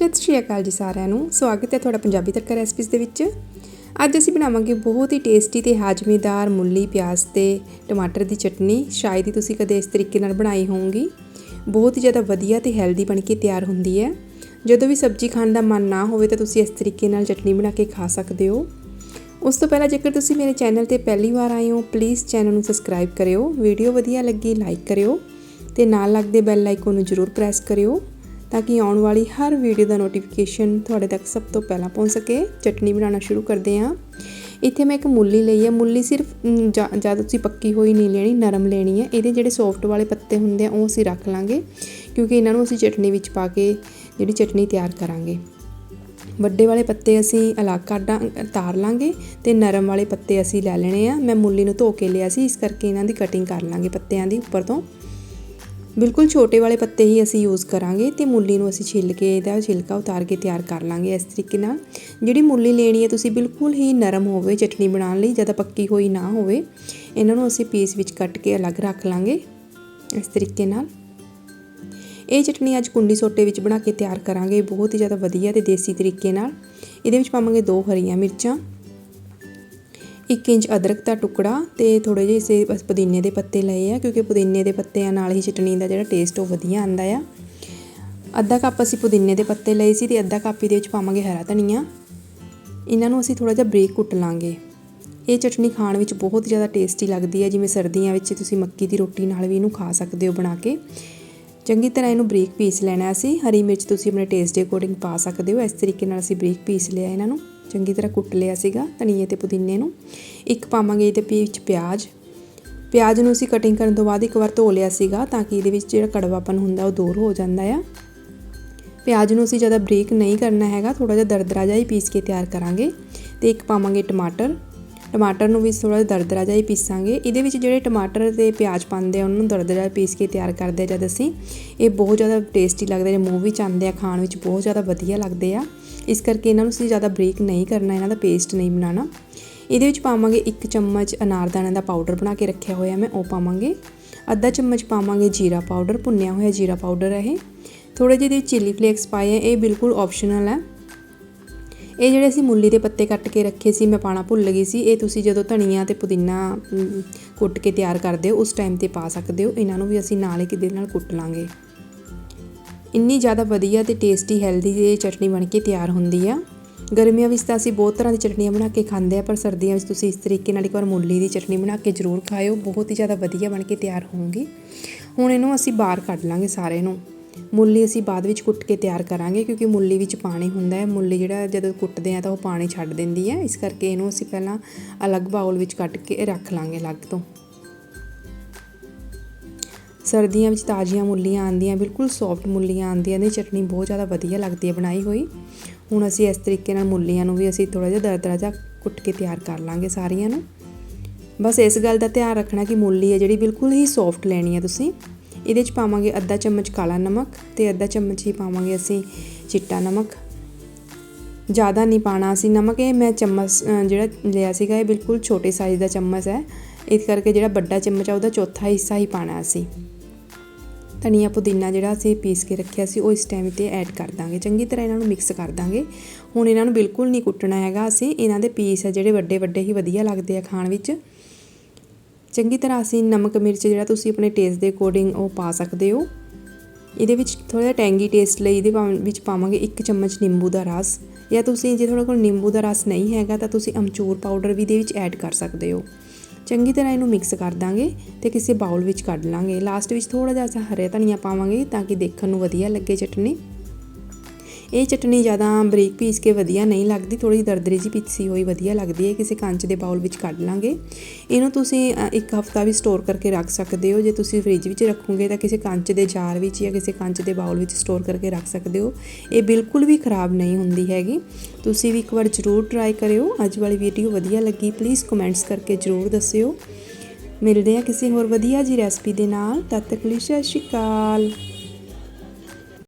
ਸਤਿ ਸ਼੍ਰੀ ਅਕਾਲ ਜੀ ਸਾਰਿਆਂ ਨੂੰ। ਸਵਾਗਤ ਹੈ ਤੁਹਾਡਾ ਪੰਜਾਬੀ ਤੜਕਾ ਰੈਸਪੀਜ਼ ਦੇ ਵਿੱਚ। ਅੱਜ ਅਸੀਂ ਬਣਾਵਾਂਗੇ ਬਹੁਤ ਹੀ ਟੇਸਟੀ ਤੇ ਹਾਜ਼ਮੇਦਾਰ ਮੁੱਲੀ ਪਿਆਜ਼ ਤੇ ਟਮਾਟਰ ਦੀ ਚਟਨੀ। ਸ਼ਾਇਦ ਹੀ ਤੁਸੀਂ ਕਦੇ ਇਸ ਤਰੀਕੇ ਨਾਲ ਬਣਾਈ ਹੋਵੋਗੀ ਬਹੁਤ ਹੀ ਜ਼ਿਆਦਾ ਵਧੀਆ ਤੇ ਹੈਲਦੀ ਬਣ ਕੇ ਤਿਆਰ ਹੁੰਦੀ ਹੈ। ਜਦੋਂ ਵੀ ਸਬਜ਼ੀ ਖਾਣ ਦਾ ਮਨ ਨਾ ਹੋਵੇ ਤਾਂ ਤੁਸੀਂ ਇਸ ਤਰੀਕੇ ਨਾਲ ਚਟਨੀ ਬਣਾ ਕੇ ਖਾ ਸਕਦੇ ਹੋ। ਉਸ ਤੋਂ ਪਹਿਲਾਂ ਜੇਕਰ ਤੁਸੀਂ ਮੇਰੇ ਚੈਨਲ ਤੇ ਪਹਿਲੀ ਵਾਰ ਆਏ ਹੋ ਪਲੀਜ਼ ਚੈਨਲ ਨੂੰ ਸਬਸਕ੍ਰਾਈਬ ਕਰਿਓ। ਵੀਡੀਓ ਵਧੀਆ ਲੱਗੀ ਲਾਈਕ ਕਰਿਓ ਤੇ ਨਾਲ ਲੱਗਦੇ ਬੈਲ ਆਈਕਨ ਨੂੰ ਜ਼ਰੂਰ ਪ੍ਰੈਸ ਕਰਿਓ। ਤਾਂ ਕਿ ਆਉਣ ਵਾਲੀ ਹਰ ਵੀਡੀਓ ਦਾ ਨੋਟੀਫਿਕੇਸ਼ਨ ਤੁਹਾਡੇ ਤੱਕ ਸਭ ਤੋਂ ਪਹਿਲਾਂ ਪਹੁੰਚ ਸਕੇ। ਚਟਨੀ ਬਣਾਉਣਾ ਸ਼ੁਰੂ ਕਰਦੇ ਹਾਂ। ਇੱਥੇ ਮੈਂ ਇੱਕ ਮੁੱਲੀ ਲਈ ਹੈ। ਮੁੱਲੀ ਸਿਰਫ ਜਦ ਤੁਸੀਂ ਪੱਕੀ ਹੋਈ ਨਹੀਂ ਲੈਣੀ, ਨਰਮ ਲੈਣੀ ਹੈ। ਇਹਦੇ ਜਿਹੜੇ ਸੌਫਟ ਵਾਲੇ ਪੱਤੇ ਹੁੰਦੇ ਆ, ਉਹ ਅਸੀਂ ਰੱਖ ਲਾਂਗੇ। ਕਿਉਂਕਿ ਇਹਨਾਂ ਨੂੰ ਅਸੀਂ ਚਟਨੀ ਵਿੱਚ ਪਾ ਕੇ ਜਿਹੜੀ ਚਟਨੀ ਤਿਆਰ ਕਰਾਂਗੇ। ਵੱਡੇ ਵਾਲੇ ਪੱਤੇ ਅਸੀਂ ਅਲੱਗ ਕੱਢਾਂ ਤਾਰ ਲਾਂਗੇ ਤੇ ਨਰਮ ਵਾਲੇ ਪੱਤੇ ਅਸੀਂ ਲੈ ਲੈਣੇ ਆ। ਮੈਂ ਮੁੱਲੀ ਨੂੰ ਧੋ ਕੇ ਲਿਆ ਸੀ। ਇਸ ਕਰਕੇ ਇਹਨਾਂ ਦੀ ਕਟਿੰਗ ਕਰ ਲਾਂਗੇ ਪੱਤਿਆਂ ਦੀ ਉੱਪਰ ਤੋਂ। ਬਿਲਕੁਲ ਛੋਟੇ ਵਾਲੇ ਪੱਤੇ ਹੀ ਅਸੀਂ ਯੂਜ਼ ਕਰਾਂਗੇ ਤੇ ਮੂਲੀ ਨੂੰ ਅਸੀਂ ਛਿੱਲ ਕੇ ਇਹਦਾ ਛਿਲਕਾ ਉਤਾਰ ਕੇ ਤਿਆਰ ਕਰ ਲਾਂਗੇ ਇਸ ਤਰੀਕੇ ਨਾਲ। ਜਿਹੜੀ ਮੂਲੀ ਲੈਣੀ ਹੈ ਤੁਸੀਂ ਬਿਲਕੁਲ ਹੀ ਨਰਮ ਹੋਵੇ, ਚਟਨੀ ਬਣਾਉਣ ਲਈ ਜ਼ਿਆਦਾ ਪੱਕੀ ਹੋਈ ਨਾ ਹੋਵੇ, ਇਹਨਾਂ ਨੂੰ ਅਸੀਂ ਪੀਸ ਵਿੱਚ ਕੱਟ ਕੇ ਅਲੱਗ ਰੱਖ ਲਾਂਗੇ ਇਸ ਤਰੀਕੇ ਨਾਲ। ਇਹ ਚਟਨੀ ਅੱਜ ਕੁੰਡੀ ਸੋਟੇ ਵਿੱਚ ਬਣਾ ਕੇ ਤਿਆਰ ਕਰਾਂਗੇ, ਬਹੁਤ ਹੀ ਜ਼ਿਆਦਾ ਵਧੀਆ ਤੇ ਦੇਸੀ ਤਰੀਕੇ ਨਾਲ। ਇਹਦੇ ਵਿੱਚ ਪਾਵਾਂਗੇ ਦੋ ਹਰੀਆਂ ਮਿਰਚਾਂ 1 ਇੰਚ ਅਦਰਕ ਦਾ ਟੁਕੜਾ ਤੇ ਥੋੜੇ ਜਿਹੇ ਇਸੇ ਬਸ ਪੁਦੀਨੇ ਦੇ ਪੱਤੇ ਲਏ ਆ, ਕਿਉਂਕਿ ਪੁਦੀਨੇ ਦੇ ਪੱਤਿਆਂ ਨਾਲ ਹੀ ਚਟਨੀ ਦਾ ਜਿਹੜਾ ਟੇਸਟ ਉਹ ਵਧੀਆ ਆਂਦਾ ਆ। ਅੱਧਾ ਕੱਪ ਅਸੀਂ ਪੁਦੀਨੇ ਦੇ ਪੱਤੇ ਲਏ ਸੀ ਤੇ ਅੱਧਾ ਕੱਪ ਇਹਦੇ ਵਿੱਚ ਪਾਵਾਂਗੇ ਹਰਾ ਧਨੀਆ। ਇਹਨਾਂ ਨੂੰ ਅਸੀਂ ਥੋੜਾ ਜਿਹਾ ਬਰੀਕ ਕੁੱਟ ਲਾਂਗੇ। ਇਹ ਚਟਨੀ ਖਾਣ ਵਿੱਚ ਬਹੁਤ ਜ਼ਿਆਦਾ ਟੇਸਟੀ ਲੱਗਦੀ ਹੈ ਜਿਵੇਂ ਸਰਦੀਆਂ ਵਿੱਚ ਤੁਸੀਂ ਮੱਕੀ ਦੀ ਰੋਟੀ ਨਾਲ ਵੀ ਇਹਨੂੰ ਖਾ ਸਕਦੇ ਹੋ ਬਣਾ ਕੇ। ਚੰਗੀ ਤਰ੍ਹਾਂ ਇਹਨੂੰ ਬਰੀਕ ਪੀਸ ਲੈਣਾ ਅਸੀਂ। ਹਰੀ ਮਿਰਚ ਤੁਸੀਂ ਆਪਣੇ ਟੇਸਟ ਦੇ ਅਕੋਰਡਿੰਗ ਪਾ ਸਕਦੇ ਹੋ। ਇਸ ਤਰੀਕੇ ਨਾਲ ਅਸੀਂ ਬਰੀਕ ਪੀਸ ਲਿਆ ਇਹਨਾਂ ਨੂੰ। ਚੰਗੀ ਤਰ੍ਹਾਂ ਕੁੱਟ ਲਿਆ ਸੀਗਾ ਧਨੀਏ ਤੇ ਪੁਦੀਨੇ ਨੂੰ। ਇੱਕ ਪਾਵਾਂਗੇ ਇਹਦੇ ਵਿੱਚ ਪਿਆਜ਼। ਪਿਆਜ਼ ਨੂੰ ਅਸੀਂ ਕਟਿੰਗ ਕਰਨ ਤੋਂ ਬਾਅਦ ਇੱਕ ਵਾਰ ਧੋ ਲਿਆ ਸੀਗਾ ਤਾਂ ਕਿ ਇਹਦੇ ਵਿੱਚ ਜਿਹੜਾ ਕੜਵਾਪਨ ਹੁੰਦਾ ਉਹ ਦੂਰ ਹੋ ਜਾਂਦਾ ਆ। ਪਿਆਜ਼ ਨੂੰ ਅਸੀਂ ਜ਼ਿਆਦਾ ਬਰੀਕ ਨਹੀਂ ਕਰਨਾ ਹੈਗਾ ਥੋੜਾ ਜਿਹਾ ਦਰਦਰਾ ਜਿਹਾ ਹੀ ਪੀਸ ਕੇ ਤਿਆਰ ਕਰਾਂਗੇ। ਤੇ ਇੱਕ ਪਾਵਾਂਗੇ ਟਮਾਟਰ। ਟਮਾਟਰ ਨੂੰ ਵੀ ਥੋੜਾ ਜਿਹਾ ਦਰਦਰਾ ਜਿਹਾ ਹੀ ਪੀਸਾਂਗੇ। ਇਹਦੇ ਵਿੱਚ ਜਿਹੜੇ ਟਮਾਟਰ ਤੇ ਪਿਆਜ਼ ਪਾਉਂਦੇ ਆ, ਉਹਨਾਂ ਨੂੰ ਦਰਦਰਾ ਪੀਸ ਕੇ ਤਿਆਰ ਕਰਦੇ ਆ ਜਦ ਅਸੀਂ। ਇਹ ਬਹੁਤ ਜ਼ਿਆਦਾ ਟੇਸਟੀ ਲੱਗਦੇ ਨੇ, ਮੂੰਹ ਵਿੱਚ ਆਉਂਦੇ ਆ ਖਾਣ ਵਿੱਚ, ਬਹੁਤ ਜ਼ਿਆਦਾ ਵਧੀਆ ਲੱਗਦੇ ਆ। ਇਸ ਕਰਕੇ ਇਹਨਾਂ ਨੂੰ ਅਸੀਂ ਜ਼ਿਆਦਾ ਬਰੀਕ ਨਹੀਂ ਕਰਨਾ, ਇਹਨਾਂ ਦਾ ਪੇਸਟ ਨਹੀਂ ਬਣਾਉਣਾ। ਇਹਦੇ ਵਿੱਚ ਪਾਵਾਂਗੇ 1 ਚਮਚ ਅਨਾਰਦਾਣੇ ਦਾ ਪਾਊਡਰ ਬਣਾ ਕੇ ਰੱਖਿਆ ਹੋਇਆ ਮੈਂ, ਉਹ ਪਾਵਾਂਗੇ। ਅੱਧਾ ਚਮਚ ਪਾਵਾਂਗੇ ਜੀਰਾ ਪਾਊਡਰ ਭੁੰਨਿਆ ਹੋਇਆ ਜੀਰਾ ਪਾਊਡਰ ਹੈ ਇਹ। ਥੋੜੇ ਜਿਹੇ ਦੇ ਚਿੱਲੀ ਫਲੇਕਸ ਪਾਏ ਆ, ਇਹ ਬਿਲਕੁਲ ਆਪਸ਼ਨਲ ਹੈ ਇਹ ਜਿਹੜੇ ਅਸੀਂ ਮੁੱਲੀ ਦੇ ਪੱਤੇ ਕੱਟ ਕੇ ਰੱਖੇ ਸੀ, ਮੈਂ ਪਾਣਾ ਭੁੱਲ ਗਈ ਸੀ, ਇਹ ਤੁਸੀਂ ਜਦੋਂ ਧਨੀਆ ਤੇ ਪੁਦੀਨਾ ਕੁੱਟ ਕੇ ਤਿਆਰ ਕਰਦੇ ਹੋ, ਉਸ ਟਾਈਮ ਤੇ ਪਾ ਸਕਦੇ ਹੋ, ਇਹਨਾਂ ਨੂੰ ਵੀ ਅਸੀਂ ਨਾਲ ਹੀ ਕਿਦੇ ਨਾਲ ਕੁੱਟ ਲਾਂਗੇ। ਇੰਨੀ ਜ਼ਿਆਦਾ ਵਧੀਆ ਤੇ ਟੇਸਟੀ ਹੈਲਦੀ ਇਹ ਚਟਨੀ ਬਣ ਕੇ ਤਿਆਰ ਹੁੰਦੀ ਆ। ਗਰਮੀਆਂ ਵਿੱਚ ਤਾਂ ਅਸੀਂ ਬਹੁਤ ਤਰ੍ਹਾਂ ਦੀ ਚਟਨੀਆਂ ਬਣਾ ਕੇ ਖਾਂਦੇ ਆ, ਪਰ ਸਰਦੀਆਂ ਵਿੱਚ ਤੁਸੀਂ ਇਸ ਤਰੀਕੇ ਨਾਲ ਇੱਕ ਵਾਰ ਮੂਲੀ ਦੀ ਚਟਨੀ ਬਣਾ ਕੇ ਜ਼ਰੂਰ ਖਾਇਓ, ਬਹੁਤ ਹੀ ਜ਼ਿਆਦਾ ਵਧੀਆ ਬਣ ਕੇ ਤਿਆਰ ਹੋਊਗੀ ਹੁਣ ਇਹਨੂੰ ਅਸੀਂ ਬਾਹਰ ਕੱਢ ਲਾਂਗੇ ਸਾਰੇ ਨੂੰ। ਮੂਲੀ ਅਸੀਂ ਬਾਅਦ ਵਿੱਚ ਕੁੱਟ ਕੇ ਤਿਆਰ ਕਰਾਂਗੇ ਕਿਉਂਕਿ ਮੂਲੀ ਵਿੱਚ ਪਾਣੀ ਹੁੰਦਾ ਹੈ। ਮੁੱਲੀ ਜਿਹੜਾ ਜਦੋਂ ਕੁੱਟਦੇ ਆ ਤਾਂ ਉਹ ਪਾਣੀ ਛੱਡ ਦਿੰਦੀ ਹੈ। ਇਸ ਕਰਕੇ ਇਹਨੂੰ ਅਸੀਂ ਪਹਿਲਾਂ ਅਲੱਗ ਬਾਉਲ ਵਿੱਚ ਕੱਟ ਕੇ ਰੱਖ ਲਾਂਗੇ ਅਲੱਗ ਤੋਂ। ਸਰਦੀਆਂ ਵਿੱਚ ਤਾਜ਼ੀਆਂ ਮੁੱਲੀਆਂ ਆਉਂਦੀਆਂ, ਬਿਲਕੁਲ ਸੌਫਟ ਮੁੱਲੀਆਂ ਆਉਂਦੀਆਂ ਇਹਦੀ ਚਟਨੀ ਬਹੁਤ ਜ਼ਿਆਦਾ ਵਧੀਆ ਲੱਗਦੀ ਹੈ ਬਣਾਈ ਹੋਈ। ਹੁਣ ਅਸੀਂ ਇਸ ਤਰੀਕੇ ਨਾਲ ਮੁੱਲੀਆਂ ਨੂੰ ਵੀ ਅਸੀਂ ਥੋੜਾ ਜਿਹਾ ਦਰਦਰਾ ਜਿਹਾ ਕੁੱਟ ਕੇ ਤਿਆਰ ਕਰ ਲਾਂਗੇ ਸਾਰੀਆਂ ਨੂੰ। ਬਸ ਇਸ ਗੱਲ ਦਾ ਧਿਆਨ ਰੱਖਣਾ ਕਿ ਮੁੱਲੀ ਹੈ ਜਿਹੜੀ ਬਿਲਕੁਲ ਹੀ ਸੌਫਟ ਲੈਣੀ ਹੈ ਤੁਸੀਂ। ਇਹਦੇ 'ਚ ਪਾਵਾਂਗੇ ਅੱਧਾ ਚਮਚ ਕਾਲਾ ਨਮਕ ਤੇ ਅੱਧਾ ਚਮਚ ਹੀ ਪਾਵਾਂਗੇ ਅਸੀਂ ਚਿੱਟਾ ਨਮਕ। ਜ਼ਿਆਦਾ ਨਹੀਂ ਪਾਣਾ ਅਸੀਂ ਨਮਕ, ਇਹ ਮੈਂ ਚਮਚ ਜਿਹੜਾ ਲਿਆ ਸੀਗਾ ਇਹ ਬਿਲਕੁਲ ਛੋਟੇ ਸਾਈਜ਼ ਦਾ ਚਮਚ ਹੈ। ਇਸ ਕਰਕੇ ਜਿਹੜਾ ਵੱਡਾ ਚਮਚ ਆ ਉਹਦਾ ਚੌਥਾ ਹਿੱਸਾ ਹੀ ਪਾਣਾ ਅਸੀਂ। ਧਨੀਆ ਪੁਦੀਨਾ ਜਿਹੜਾ ਅਸੀਂ ਪੀਸ ਕੇ ਰੱਖਿਆ ਸੀ, ਉਹ ਇਸ ਟਾਈਮ ਤੇ ਐਡ ਕਰ ਦਾਂਗੇ। ਚੰਗੀ ਤਰ੍ਹਾਂ ਇਹਨਾਂ ਨੂੰ ਮਿਕਸ ਕਰ ਦਾਂਗੇ। ਹੁਣ ਇਹਨਾਂ ਨੂੰ ਬਿਲਕੁਲ ਨਹੀਂ ਕੁੱਟਣਾ ਹੈਗਾ ਅਸੀਂ। ਇਹਨਾਂ ਦੇ ਪੀਸ ਆ ਜਿਹੜੇ ਵੱਡੇ ਵੱਡੇ ਹੀ ਵਧੀਆ ਲੱਗਦੇ ਆ ਖਾਣ ਵਿੱਚ। ਚੰਗੀ ਤਰ੍ਹਾਂ ਅਸੀਂ ਨਮਕ, ਮਿਰਚ ਜਿਹੜਾ ਤੁਸੀਂ ਆਪਣੇ ਟੇਸਟ ਦੇ ਅਕੋਰਡਿੰਗ ਉਹ ਪਾ ਸਕਦੇ ਹੋ। ਇਹਦੇ ਵਿੱਚ ਥੋੜਾ ਜਿਹਾ ਟੈਂਗੀ ਟੇਸਟ ਲਈ ਇਹਦੇ ਵਿੱਚ ਪਾਵਾਂਗੇ 1 ਚਮਚ ਨਿੰਬੂ ਦਾ ਰਸ। ਜਾਂ ਤੁਸੀਂ ਜੇ ਤੁਹਾਡੇ ਕੋਲ ਨਿੰਬੂ ਦਾ ਰਸ ਨਹੀਂ ਹੈਗਾ ਤਾਂ ਤੁਸੀਂ ਅਮਚੂਰ ਪਾਊਡਰ ਵੀ ਇਹਦੇ ਵਿੱਚ ਐਡ ਕਰ ਸਕਦੇ ਹੋ। ਚੰਗੀ ਤਰ੍ਹਾਂ ਇਹਨੂੰ ਮਿਕਸ ਕਰ ਦਾਂਗੇ ਤੇ ਕਿਸੇ ਬਾਉਲ ਵਿੱਚ ਕੱਢ ਲਾਂਗੇ। ਲਾਸਟ ਵਿੱਚ ਥੋੜਾ ਜਿਹਾ ਹਰੇ ਧਨੀਆ ਪਾਵਾਂਗੇ ਤਾਂ ਕਿ ਦੇਖਣ ਨੂੰ ਵਧੀਆ ਲੱਗੇ ਚਟਨੀ। ਇਹ ਚਟਨੀ ਜ਼ਿਆਦਾ ਬਰੀਕ ਪੀਸ ਕੇ ਵਧੀਆ ਨਹੀਂ ਲੱਗਦੀ ਥੋੜੀ ਦਰਦਰੀ ਜੀ ਪੀਸੀ ਹੋਈ ਵਧੀਆ ਲੱਗਦੀ ਹੈ, ਕਿਸੇ ਕੰਚ ਦੇ ਬਾਉਲ ਵਿੱਚ ਕੱਢ ਲਾਂਗੇ। ਇਹਨੂੰ ਤੁਸੀਂ ਇੱਕ ਹਫਤਾ ਵੀ ਸਟੋਰ ਕਰਕੇ ਰੱਖ ਸਕਦੇ ਹੋ। ਜੇ ਤੁਸੀਂ ਫ੍ਰਿਜ ਵਿੱਚ ਰੱਖੋਗੇ ਤਾਂ ਕਿਸੇ ਕੰਚ ਦੇ ਜਾਰ ਵਿੱਚ ਜਾਂ ਕਿਸੇ ਕੰਚ ਦੇ ਬਾਉਲ ਵਿੱਚ ਸਟੋਰ ਕਰਕੇ ਰੱਖ ਸਕਦੇ ਹੋ। ਇਹ ਬਿਲਕੁਲ ਵੀ ਖਰਾਬ ਨਹੀਂ ਹੁੰਦੀ ਹੈਗੀ। ਤੁਸੀਂ ਵੀ ਇੱਕ ਵਾਰ ਜ਼ਰੂਰ ਟਰਾਈ ਕਰਿਓ। ਅੱਜ ਵਾਲੀ ਵੀਡੀਓ ਵਧੀਆ ਲੱਗੀ ਪਲੀਜ਼ ਕਮੈਂਟਸ ਕਰਕੇ ਜ਼ਰੂਰ ਦੱਸਿਓ। ਮਿਲਦੇ ਆ ਕਿਸੇ ਹੋਰ ਵਧੀਆ ਜੀ ਰੈਸਪੀ ਦੇ ਨਾਲ। ਤਦ ਤੱਕ ਲਈ ਸਤਿ ਸ਼੍ਰੀ ਅਕਾਲ।